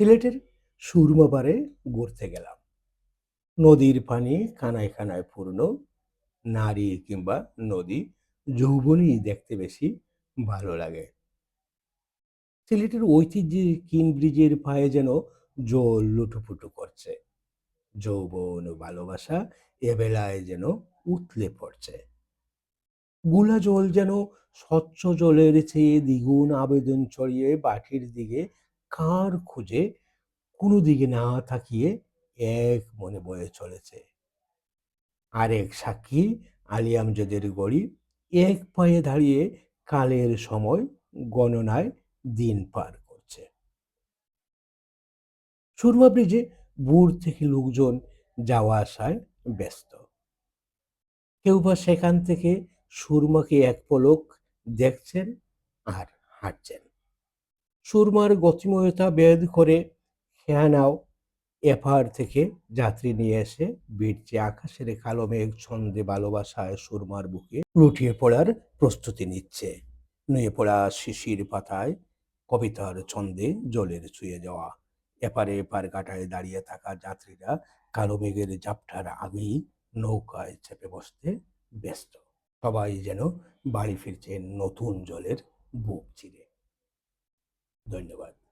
সিলেটের সুরমা পাড়ে ঘুরতে গেলাম। নদীর পানি কানায় কানায় পূর্ণ, নারী কিংবা নদী যৌবনই দেখতে বেশি ভালো লাগে। সিলেটের ঐতিহ্যের কিন ব্রিজের পায়ে যেন জল লুটুপুটু করছে। যৌবন ভালোবাসা এবেলায় যেন উতলে পড়ছে। গুলা জল যেন স্বচ্ছ জলের চেয়ে দ্বিগুণ আবেদন ছড়িয়ে বাটির দিকে কার খুঁজে কোনো দিকে না থাকিয়ে এক মনে বয়ে চলেছে। আরেক সাক্ষী আলী আমজদের গড়ি এক পায়ে দাঁড়িয়ে কালের সময় গণনায় দিন পার করছে। সুরমা ব্রিজে বুর থেকে লোকজন যাওয়া আসায় ব্যস্ত। কেউ বা সেখান থেকে সুরমাকে এক পলক দেখছেন আর হাঁটছেন। সুরমার গতিময়তা বেদ করে খেয়ানাও এপার থেকে যাত্রী নিয়ে এসে বীরচে আকাশের কালো মেঘ ছন্দে ভালোবাসায় সুরমার বুকে লুটিয়ে পড়ার প্রস্তুতি নিচ্ছে। নুয়ে পড়া শিশির পাতায় কবিতার ছন্দে জলের ছুঁয়ে যাওয়া। এপারে এপার কাটায় দাঁড়িয়ে থাকা যাত্রীরা কালো মেঘের জাপটার আগেই নৌকায় চেপে বসতে ব্যস্ত। সবাই যেন বাড়ি ফিরছে নতুন জলের বুক চিরে। ধন্যবাদ।